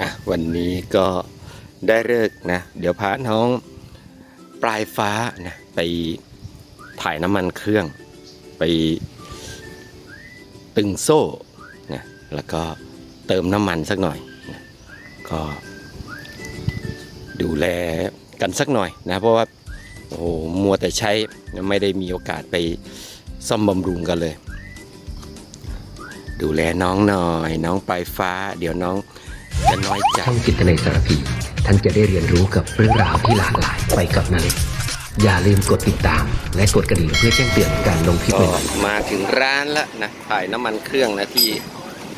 อะวันนี้ก็ได้เลิกนะ เดี๋ยวพาน้องปลายฟ้านะไปถ่ายน้ำมันเครื่อง ไปตึงโซ่นะแล้วก็เติมน้ำมันสักหน่อยนะก็ดูแลกันสักหน่อยนะเพราะว่าโอ้โหมัวแต่ใช้ไม่ได้มีโอกาสไปซ่อมบำรุงกันเลย ดูแลน้องหน่อย น้องปลายฟ้า เดี๋ยวน้อง จะน้อยใจช่องจิตในสารพี ท่านจะได้เรียนรู้กับเรื่องราวที่หลากหลายไปกับนาเล็กอย่าลืมกดติดตาม และกดกระดิ่งเพื่อแจ้งเตือนการลงคลิปก็ใหม่ๆมาถึงร้านแล้วนะถ่ายน้ำมันเครื่องนะที่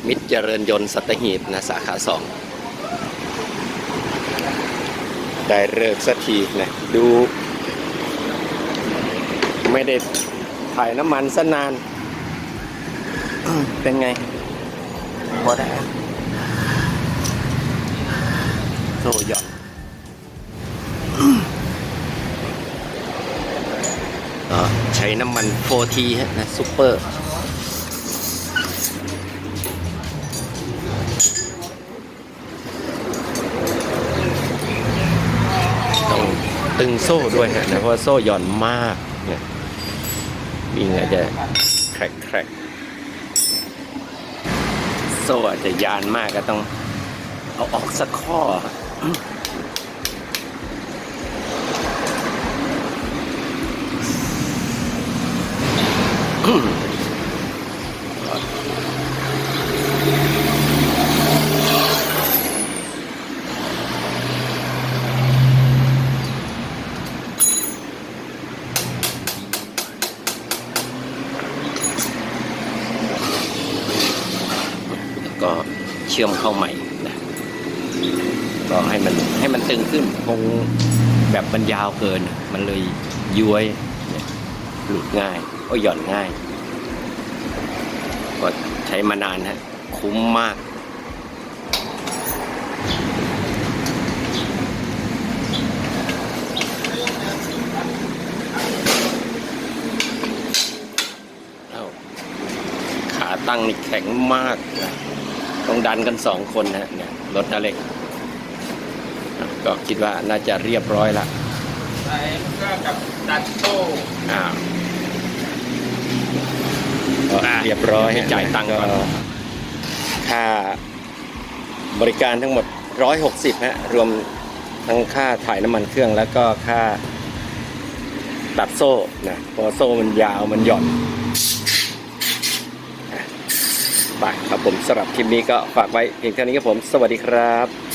มิตรเจริญยนต์สัตหีบนะสาขาสองได้เลิกสักทีนะดู ไม่ได้ถ่ายน้ำมันสนาน เป็นไงพอได้โซ่หย่อนก็ใช้น้ำมันโฟทีฮะนะซูเปอร์ต้องตึงโซ่ด้วยฮะนะเพราะโซ่หย่อนมากเนี่ยวิ่งอาจจะแครกแครกโซ่อาจจะยานมากก็ต้องเอาออกสักข้อ ก็เชื่อมเข้าใหม่นะ ก็ให้มันให้มันตึงขึ้นคงแบบมันยาวเกิน มันเลยย้วยหลุดง่ายก็หย่อนง่าย ก็ใช้มานานฮะคุ้มมากเอ้าขาตั้งนี่แข็งมากนะต้องดันกันสองคนนะเนี่ยรถนาเล็ก ก็คิดว่าน่าจะเรียบร้อยละใส่ก็กับดัดโต้อ้าวก็เรียบร้อยให้จ่ายตังค์ก่อนค่าบริการทั้งหมด 160ฮะรวมทั้งค่าถ่ายน้ำมันเครื่องแล้วก็ค่าตัดโซ่นะเพราะโซ่มันยาวมันหย่อนอะไปครับผมสำหรับคลิปนี้ก็ฝากไว้เพียงเท่านี้ครับผม สวัสดีครับ